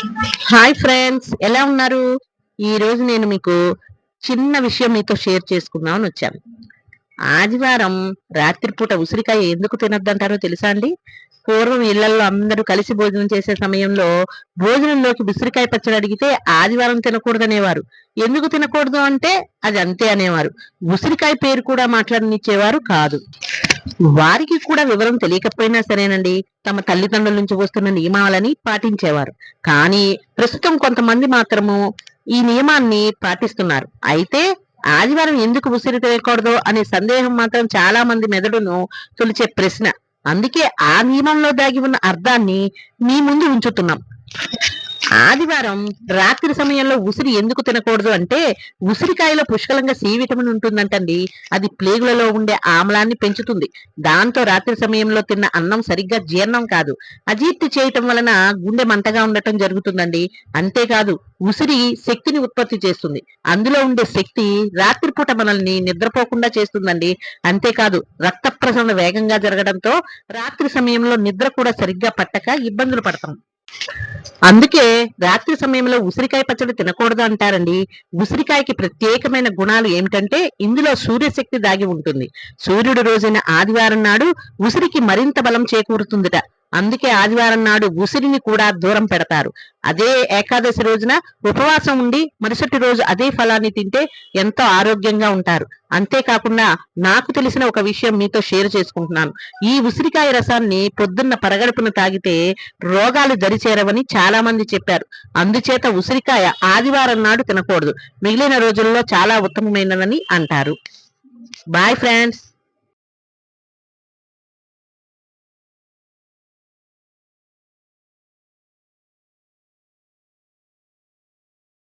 Hi friends ఎలా ఉన్నారు? ఈ రోజు నేను మీకు చిన్న విషయం మీతో షేర్ చేసుకుందామని వచ్చాను. ఆదివారం రాత్రిపూట ఉసిరికాయ ఎందుకు తినొద్దంటారో తెలుసా అండి? పూర్వం ఇళ్ళలో అందరూ కలిసి భోజనం చేసే సమయంలో భోజనంలోకి ఉసిరికాయ పచ్చడి అడిగితే ఆదివారం తినకూడదనేవారు. ఎందుకు తినకూడదు అంటే అది అంతే అనేవారు. ఉసిరికాయ పేరు కూడా మాట్లాడనిచ్చేవారు కాదు. వారికి కూడా వివరం తెలియకపోయినా సరేనండి. తమ తల్లిదండ్రుల నుంచి వస్తున్న నియమాలని పాటించేవారు. కానీ ప్రస్తుతం కొంతమంది మాత్రము ఈ నియమాన్ని పాటిస్తున్నారు. అయితే ఆదివారం ఎందుకు ఉసిరి తెలియకూడదు అనే సందేహం మాత్రం చాలా మంది మెదడును తొలిచే ప్రశ్న. అందుకే ఆ నియమంలో దాగి ఉన్న అర్థాన్ని మీ ముందు ఉంచుతున్నాం. ఆదివారం రాత్రి సమయంలో ఉసిరి ఎందుకు తినకూడదు అంటే ఉసిరికాయలో పుష్కలంగా సి విటమిన్ ఉంటుందంటండి. అది ప్లేగులలో ఉండే ఆమ్లాన్ని పెంచుతుంది. దాంతో రాత్రి సమయంలో తిన్న అన్నం సరిగ్గా జీర్ణం కాదు. అజీర్తి చేయటం వలన గుండె మంటగా ఉండటం జరుగుతుందండి. అంతేకాదు ఉసిరి శక్తిని ఉత్పత్తి చేస్తుంది. అందులో ఉండే శక్తి రాత్రిపూట మనల్ని నిద్రపోకుండా చేస్తుందండి. అంతేకాదు రక్త ప్రసరణ వేగంగా జరగడంతో రాత్రి సమయంలో నిద్ర కూడా సరిగ్గా పట్టక ఇబ్బందులు పడతాం. అందుకే రాత్రి సమయంలో ఉసిరికాయ పచ్చడి తినకూడదు అంటారండి. ఉసిరికాయకి ప్రత్యేకమైన గుణాలు ఏమిటంటే ఇందులో సూర్యశక్తి దాగి ఉంటుంది. సూర్యుడు రోజైన ఆదివారం నాడు ఉసిరికి మరింత బలం చేకూరుతుందిట. అందుకే ఆదివారం నాడు ఉసిరిని కూడా దూరం పెడతారు. అదే ఏకాదశి రోజున ఉపవాసం ఉండి మరుసటి రోజు అదే ఫలాన్ని తింటే ఎంతో ఆరోగ్యంగా ఉంటారు. అంతేకాకుండా నాకు తెలిసిన ఒక విషయం మీతో షేర్ చేసుకుంటున్నాను. ఈ ఉసిరికాయ రసాన్ని పొద్దున్న పరగడుపున తాగితే రోగాలు దరిచేరవని చాలా మంది చెప్పారు. అందుచేత ఉసిరికాయ ఆదివారం నాడు తినకూడదు. మిగిలిన రోజుల్లో చాలా ఉత్తమమైనదని అంటారు. Bye friends